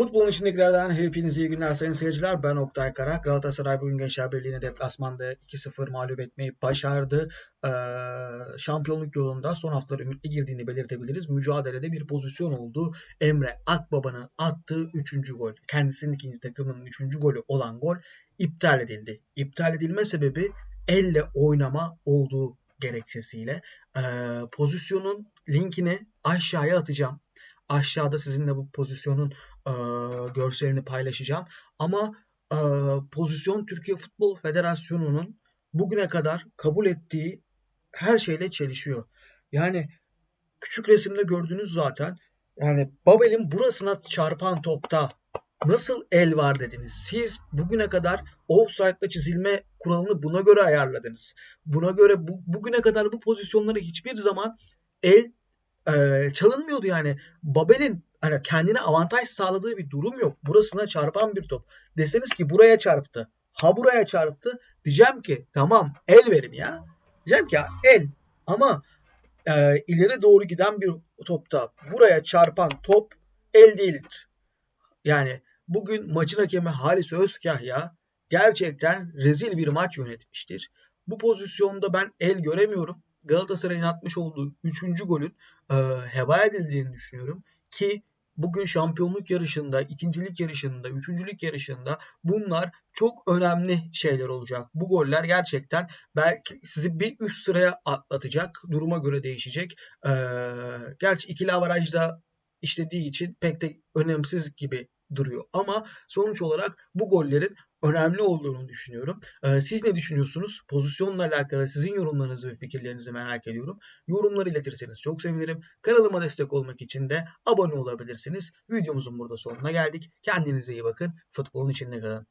Futbolun içindekilerden hepinize iyi günler sayın seyirciler. Ben Oktay Kara. Galatasaray bugün Gençler Birliği'ne deplasmanda 2-0 mağlup etmeyi başardı. Ee, şampiyonluk yolunda son haftalara ümitli girdiğini belirtebiliriz. Mücadelede bir pozisyon oldu. Emre Akbaba'nın attığı 3. gol. Kendisinin ikinci takımının 3. golü olan gol iptal edildi. İptal edilme sebebi elle oynama olduğu gerekçesiyle. Ee, pozisyonun linkini aşağıya atacağım. Aşağıda sizinle bu pozisyonun e, görselini paylaşacağım. Ama e, pozisyon Türkiye Futbol Federasyonu'nun bugüne kadar kabul ettiği her şeyle çelişiyor. Yani küçük resimde gördünüz zaten. Yani Babel'in burasına çarpan topta nasıl el var dediniz. Siz bugüne kadar offside'la çizilme kuralını buna göre ayarladınız. Buna göre bu, bugüne kadar bu pozisyonları hiçbir zaman el e, çalınmıyordu yani. Babel'in hani kendine avantaj sağladığı bir durum yok. Burasına çarpan bir top. Deseniz ki buraya çarptı. Ha buraya çarptı. Diyeceğim ki tamam el verin ya. Diyeceğim ki ya el. Ama e, ileri doğru giden bir topta buraya çarpan top el değildir. Yani bugün maçın hakemi Halis Özkahya gerçekten rezil bir maç yönetmiştir. Bu pozisyonda ben el göremiyorum. Galatasaray'ın atmış olduğu 3. golün e, heba edildiğini düşünüyorum. Ki bugün şampiyonluk yarışında, ikincilik yarışında, üçüncülük yarışında bunlar çok önemli şeyler olacak. Bu goller gerçekten belki sizi bir üst sıraya atlatacak. Duruma göre değişecek. Ee, gerçi ikili avarajda işlediği için pek de önemsiz gibi duruyor. Ama sonuç olarak bu gollerin önemli olduğunu düşünüyorum. Ee, siz ne düşünüyorsunuz? Pozisyonla alakalı sizin yorumlarınızı ve fikirlerinizi merak ediyorum. Yorumları iletirseniz çok sevinirim. Kanalıma destek olmak için de abone olabilirsiniz. Videomuzun burada sonuna geldik. Kendinize iyi bakın. Futbolun içinde kalın.